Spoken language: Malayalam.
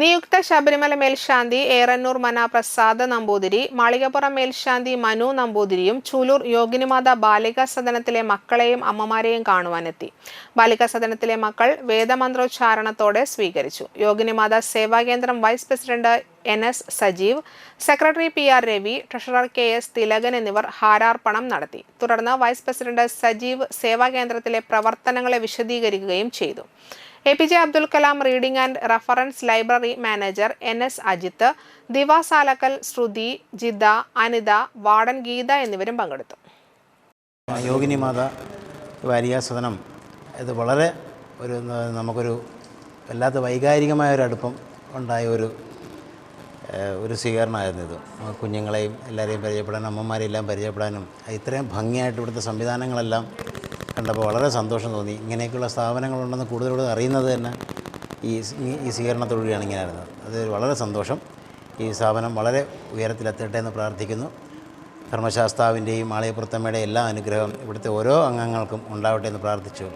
നിയുക്ത ശബരിമല മേൽശാന്തി ഏറന്നൂർ മന പ്രസാദ് നമ്പൂതിരി മാളികപ്പുറം മേൽശാന്തി മനു നമ്പൂതിരിയും ചൂലൂർ യോഗിനിമാത ബാലികാ സദനത്തിലെ മക്കളെയും അമ്മമാരെയും കാണുവാനെത്തി. ബാലികാ സദനത്തിലെ മക്കൾ വേദമന്ത്രോച്ചാരണത്തോടെ സ്വീകരിച്ചു. യോഗിനിമാത സേവാകേന്ദ്രം vice president N S Sajeev secretary P R Ravi treasurer K S Thilakan എന്നിവർ ഹാരാർപ്പണം നടത്തി. തുടർന്ന് വൈസ് പ്രസിഡന്റ് സജീവ് സേവാകേന്ദ്രത്തിലെ പ്രവർത്തനങ്ങളെ വിശദീകരിക്കുകയും ചെയ്തു. A P J Abdul Kalam reading and reference library manager N S Ajith ദിവ സാലക്കൽ ശ്രുതി ജിദ അനിത വാർഡൻ ഗീത എന്നിവരും പങ്കെടുത്തു. യോഗിനി മാത സദനം ഇത് വളരെ ഒരു നമുക്കൊരു വല്ലാത്ത വൈകാരികമായ ഒരു അടുപ്പം ഉണ്ടായ ഒരു ഒരു സ്വീകരണമായിരുന്നു ഇത്. കുഞ്ഞുങ്ങളെയും എല്ലാവരെയും പരിചയപ്പെടാനും അമ്മമാരെയെല്ലാം പരിചയപ്പെടാനും ഇത്രയും ഭംഗിയായിട്ട് ഇവിടുത്തെ സംവിധാനങ്ങളെല്ലാം കണ്ടപ്പോൾ വളരെ സന്തോഷം തോന്നി. ഇങ്ങനെയൊക്കെയുള്ള സ്ഥാപനങ്ങളുണ്ടെന്ന് കൂടുതൽ കൂടുതൽ അറിയുന്നത് തന്നെ ഈ ഈ- സ്വീകരണത്തോടുകൂടിയാണ് ഇങ്ങനെ അത് വളരെ സന്തോഷം. ഈ സ്ഥാപനം വളരെ ഉയരത്തിലെത്തട്ടെ എന്ന് പ്രാർത്ഥിക്കുന്നു. ധർമ്മശാസ്താവിന്റെയും മാളയപ്പുറത്തമ്മയുടെയും എല്ലാ അനുഗ്രഹം ഇവിടുത്തെ ഓരോ അംഗങ്ങൾക്കും ഉണ്ടാവട്ടെ എന്ന് പ്രാർത്ഥിച്ചു.